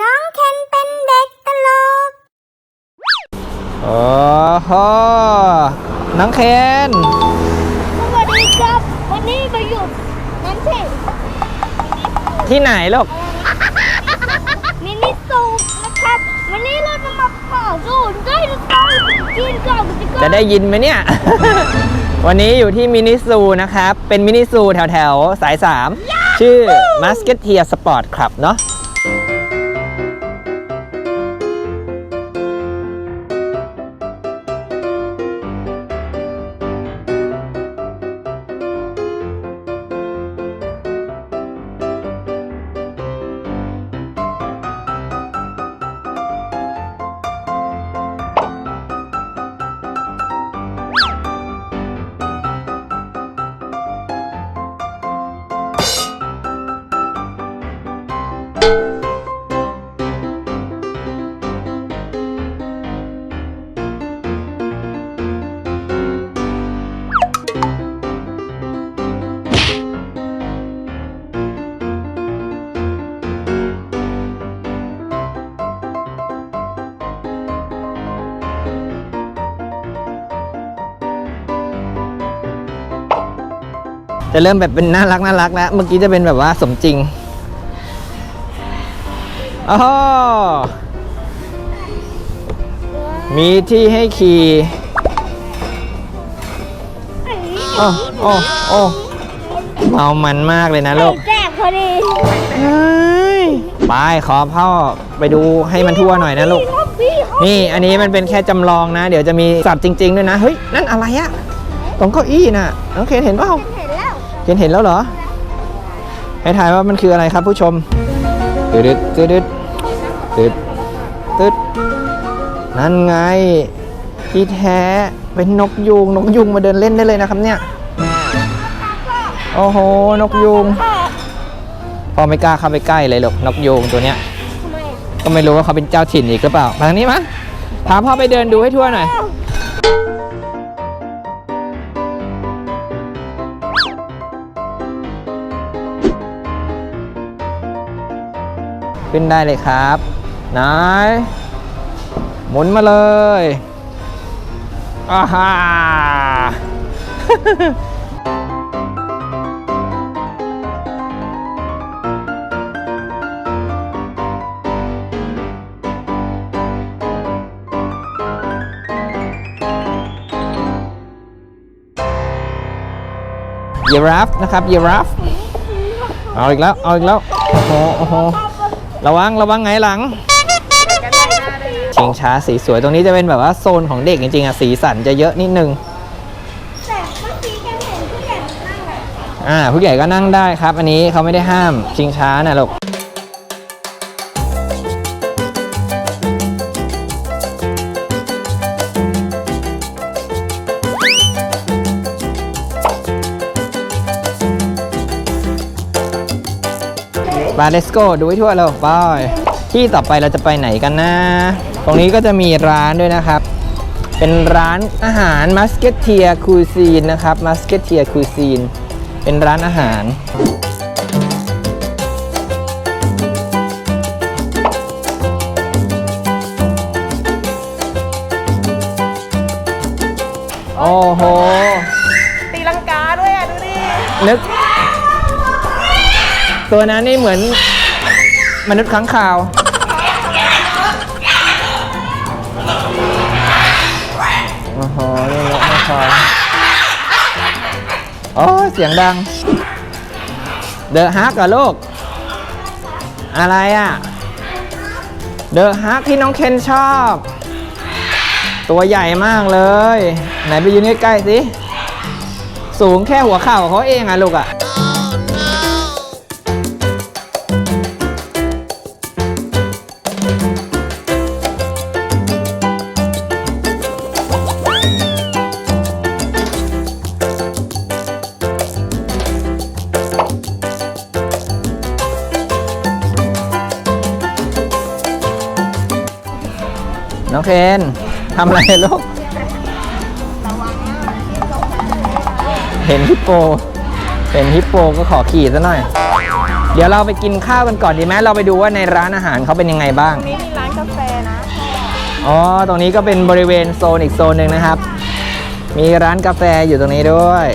น้องเคนเป็นเด็กตลก โอ้โหน้องเคน สวัสดีครับ วันนี้มาอยู่น้ำเช่ที่ไหนลูก มินิซูปนะครับ วันนี้เราจะมาเป่าสูนได้หรือเปล่ากินก่อนกินก่อนจะได้ยินไหมเนี่ย วันนี้อยู่ที่มินิซูนะครับ เป็นมินิซูแถวแถวๆสาย 3 ชื่อ Musketeer Sport Club เนาะ จะเริ่มแบบเป็นน่ารักน่ารักแล้ว เมื่อกี้จะเป็นแบบว่าสมจริงโอ้โหมีที่ให้ขี่โอ้โอ้โอ้เมามันมากเลยนะลูกแจกพอดีไปขอพ่อไปดูให้มันทั่วหน่อยนะลูกครับพี่ครับนี่อันนี้มันเป็นแค่จำลองนะ เดี๋ยวจะมีสัตว์จริง ๆ ด้วยนะ เฮ้ย นั่นอะไรอะตรงเก้าอี้น่ะ น้องเคนเห็นเปล่า เห็นแล้วเคนเห็นแล้วเหรอ ให้ถ่ายว่ามันคืออะไรครับผู้ชมตึ๊ดตึ๊ดตึ๊ดตึ๊ดนั่นไง ที่แท้เป็นนกยูงนกยูงมาเดินเล่นได้เลยนะครับเนี่ย โอ้โห นกยูงพ่อไม่กล้าเข้าไปใกล้เลยหรอกนกยูงตัวเนี้ยทำไมอะก็ไม่รู้ว่าเขาเป็นเจ้าถิ่นอีกหรือเปล่ามาทางนี้มะพาพ่อไปเดินดูให้ทั่วหน่อย ขึ้นได้เลยครับนายหมุนมาเลยอาฮ่ายีราฟนะครับยีราฟเอาอีกแล้ว เอาอีกแล้ว โอ้โหโอ้โห ระวังระวังไงหลังชิงช้าสีสวยตรงนี้จะเป็นแบบว่าโซนของเด็กจริงๆอะสีสันจะเยอะนิดนึงแต่เมื่อกี้แกเห็นผู้ใหญ่นั่งแบบอ่าผู้ใหญ่ก็นั่งได้ครับ อันนี้เขาไม่ได้ห้ามชิงช้านะลูก บาเลสโกดูให้ทั่วเลยบายที่ต่อไปเราจะไปไหนกันนะ ตรงนี้ก็จะมีร้านด้วยนะครับ เป็นร้านอาหาร Musketeer Cuisine นะครับ Musketeer Cuisine เป็นร้านอาหารโอ้โห ตีลังกาด้วยอะ ดูดิ นึก ตัวนั้นนี่เหมือนมนุษย์ค้างคาว โอ้โหนี่นกไม่คอโอ้เสียงดัง เดอะฮักเหรอลูก อะไรอะ เดอะฮักที่น้องเคนชอบ ตัวใหญ่มากเลย ไหนไปยืนใกล้ๆสิ สูงแค่หัวเข่าเขาเองอะลูกอะ เคนทำอะไรลูก เห็นฮิปโปเห็นฮิปโปก็ขอขี่ซะหน่อย เดี๋ยวเราไปกินข้าวกันก่อนดีไหมเราไปดูว่าในร้านอาหารเขาเป็นยังไงบ้างตรงนี้มีร้านกาแฟนะ อ๋อ ตรงนี้ก็เป็นบริเวณโซนอีกโซนหนึ่งนะครับ มีร้านกาแฟอยู่ตรงนี้ด้วย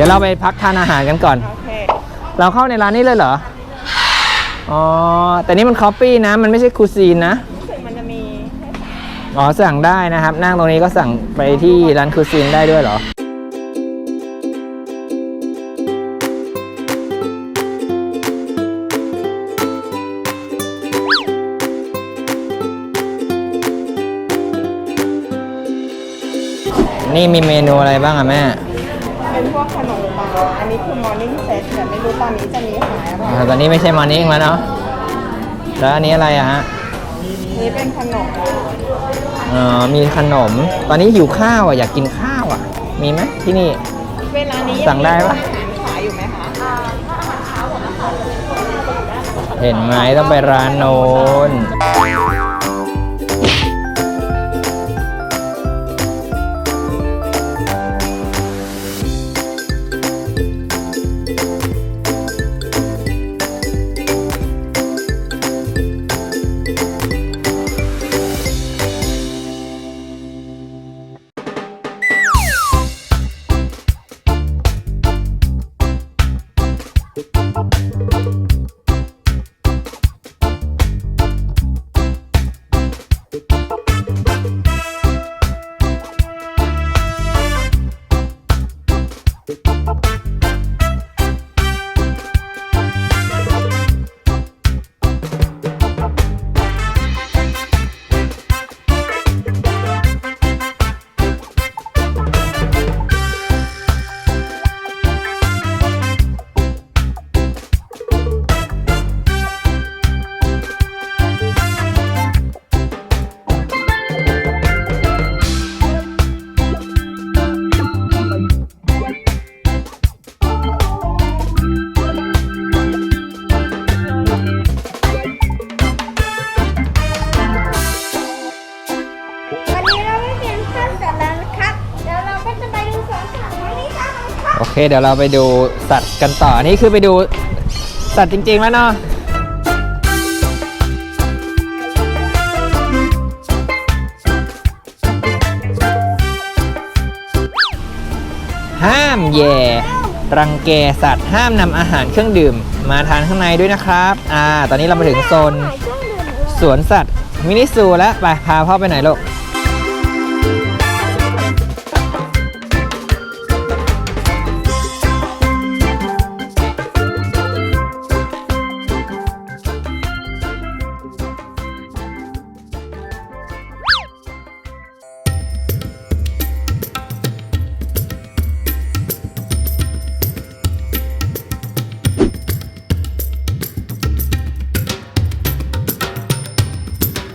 ดี๋ยวเราไปพักทานอาหารกันก่อน โอเค เราเข้าในร้านนี้เลยเหรอ อ๋อ แต่นี่มันคอฟฟี่นะ มันไม่ใช่คูซีนนะ รู้สึกมันจะมีให้อ๋อ สั่งได้นะครับ นั่งตรงนี้ก็สั่งไปที่ร้านคูซีนได้ด้วยเหรอ นี่มีเมนูอะไรบ้างอะแม่ เป็นพวกขนมปัง อันนี้คือ morning set แต่ไม่รู้ตอนนี้จะมีขายอะไรอ่าตอนนี้ไม่ใช่มอร์นิ่งแล้วเนาะแล้วอันนี้อะไรอะฮะนี่เป็นขนมอ๋อมีขนม ตอนนี้หิวข้าวอะอยากกินข้าวอะมีไหมที่นี่ เวลานี้สั่งได้ปะอาหารขายอยู่ไหมคะเห็นไหมต้องไปร้านโน้นวัน โอเค เดี๋ยวเราไปดูสัตว์กันต่อนี่คือไปดูสัตว์จริง ๆ แล้วเนาะห้ามแย่รังแกสัตว์ห้ามนำอาหารเครื่องดื่ม มาทานข้างในด้วยนะครับ อ่า ตอนนี้เรามาถึงโซนสวนสัตว์มินิซูแล้วไปพาพ่อไปไหนลูก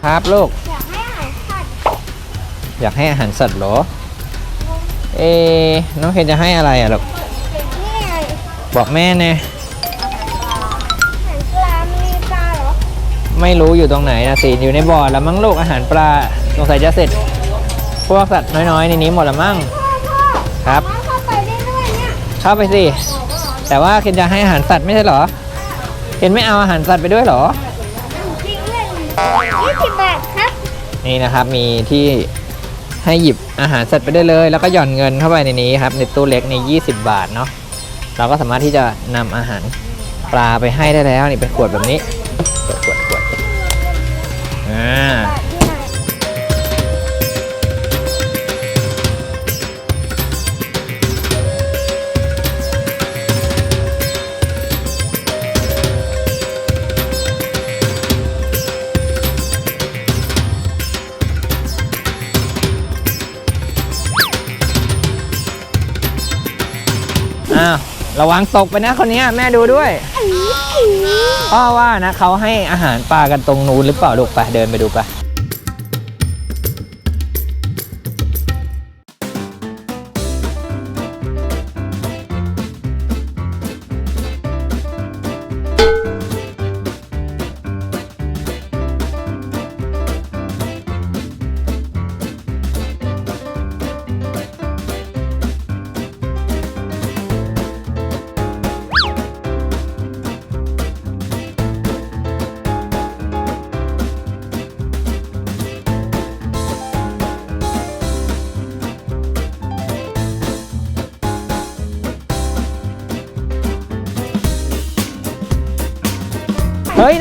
ครับลูก อยากให้อาหารสัตว์อยากให้อาหารสัตว์เหรอ เอะน้องเคนจะให้อะไรอะลูกนี่ไงบอกแม่แน่อาหารปลามีปลาเหรอไม่รู้อยู่ตรงไหนนะสิอยู่ในบ่อแล้วมั้งลูกอาหารปลาสงสัยจะเสร็จ พวกสัตว์น้อยๆในนี้หมดละมั้ง พ่อพ่อครับมาเข้าไปได้ด้วยเนี่ยเข้าไปสิ แต่ว่าเคนจะให้อาหารสัตว์ไม่ใช่เหรอ เคนไม่เอาอาหารสัตว์ไปด้วยเหรอ จริงเลยยี่สิบบาทครับ นี่นะครับมีที่ให้หยิบอาหารสัตว์ไปได้เลย แล้วก็หย่อนเงินเข้าไปในนี้ครับในตู้เล็กใน20 บาทเนาะเราก็สามารถที่จะนำอาหารปลาไปให้ได้แล้วนี่เป็นขวดแบบนี้ขวดขวดขวดอ่า ระวังตกไปนะคนเนี้ยแม่ดูด้วยพ่อว่านะเขาให้อาหารปลากันตรงนู้นหรือเปล่าลูกไปเดินไปดูไป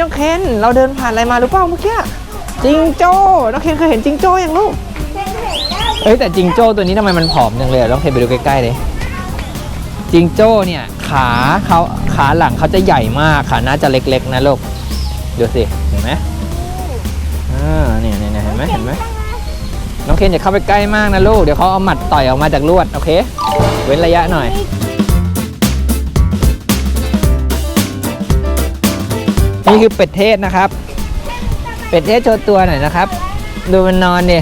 น้องเคนเราเดินผ่านอะไรมาหรือเปล่าเมื่อกี้จิงโจ้น้องเคนเคยเห็นจิงโจ้ยังลูกเห็นเห็นแล้วเอ้ยแต่จิงโจ้ตัวนี้ทำไมมันผอมจังเลยอะต้องเทไปดูใกล้ๆเลยจิงโจ้เนี่ยขาเขาขาหลังเขาจะใหญ่มากขาหน้าจะเล็ก ๆ นะลูกดูสิเห็นไหมอ่าเนี่ยเนี่ยเนี่ยเห็นไหมเห็นไหมน้องเคนอย่าเข้าไปใกล้มากนะลูกเดี๋ยวเขาเอาหมัดต่อยออกมาจากลวดโอเค เว้นระยะหน่อย นี่คือเป็ดเทศนะครับ เป็ดเทศโชว์ตัวหน่อยนะครับ ดูมันนอนดิ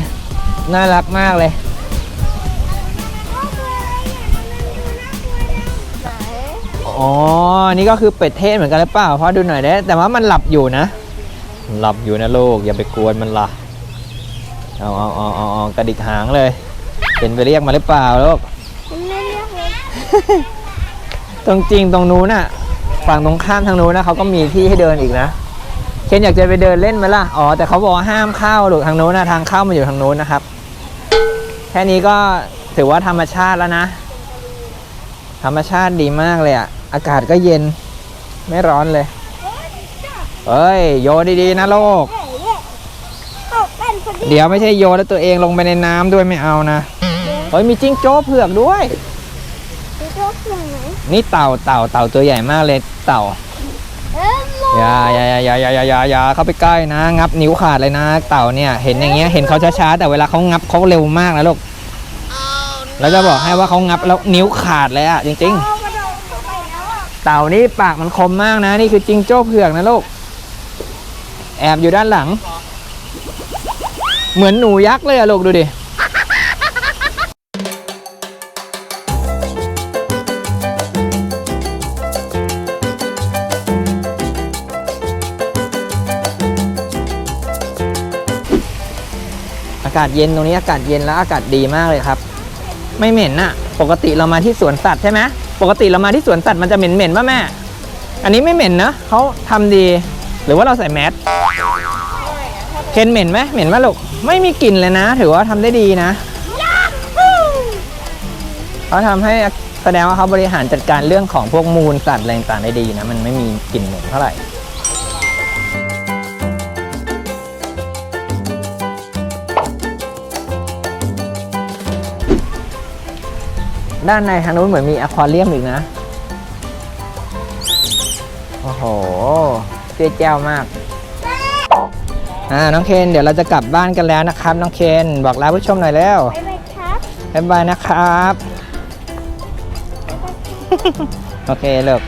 น่ารักมากเลยไหนอ๋อ นี่ก็คือเป็ดเทศเหมือนกันหรือเปล่าพ่อดูหน่อยได้แต่ว่ามันหลับอยู่นะ หลับอยู่นะลูกอย่าไปกวนมันละเอาเอาเอาเอาเอากระดิกหางเลย เป็นไปเรียกมาหรือเปล่าลูกมันไม่เรียกเลยตรงจริงตรงนู้นน่ะ ฝั่งตรงข้ามทางนู้นนะเขาก็มีที่ให้เดินอีกนะ เคนอยากจะไปเดินเล่นไหมล่ะ อ๋อ แต่เขาบอกว่าห้ามเข้าหรือทางนู้นนะทางเข้ามันอยู่ทางนู้นนะครับ แค่นี้ก็ถือว่าธรรมชาติแล้วนะ ธรรมชาติดีมากเลยอะอากาศก็เย็นไม่ร้อนเลยเอ้ย โยดีๆนะโลก เดีเดี๋ยวไม่ใช่โยนแล้วตัวเองลงไปในน้ำด้วยไม่เอานะ เฮ้ยมีจิ้งโจ้เผือกด้วย จะโจ๊กยังไงนี่เต่าเต่าเต่าตัวใหญ่มากเลยเต่าเอ็มโลอย่าอย่าอย่าอย่าอย่าอย่าอย่าเข้าไปใกล้นะ งับนิ้วขาดเลยนะ เต่าเนี่ยเห็นอย่างเงี้ยเห็นเขาช้าๆแต่เวลาเขางับเขาเร็วมากนะลูกแล้วจะบอกให้ว่าเขางับแล้วนิ้วขาดเลยอะจริง เอากระโดดเข้าไปแล้วอะๆ เต่านี่ปากมันคมมากนะนี่คือจิงโจ้เผือกนะลูกแอบอยู่ด้านหลัง เหมือนหนูยักษ์เลยอะลูกดูดิากาศเย็นตรงนี้อากาศเย็นแล้วอากาศดีมากเลยครับ ไม่เหม็นน่ะปกติเรามาที่สวนสัตว์ใช่ไหมปกติเรามาที่สวนสัตว์มันจะเหม็นเหม็นป่ะแม่ อันนี้ไม่เหม็นนะเขาทำดีหรือว่าเราใส่แมสเคนเหม็นไหมเหม็นไหมลูกไม่มีกลิ่นเลยนะ ถือว่าทำได้ดีนะเขาทำให้แสดงว่าเขาบริหารจัดการเรื่องของพวกมูลสัตว์อะไรต่างได้ดีนะ มันไม่มีกลิ่นเหม็นเท่าไหร่ ด้านในทางนู้นเหมือนมีอควาเรียมอีกนะ โอ้โหเจ๊แจ้วมาก อ่า น้องเคน เดี๋ยวเราจะกลับบ้านกันแล้วนะครับ น้องเคน บอกลาผู้ชมหน่อยแล้วไปเลยครับบ๊ายบายนะครับ โอเคเลิก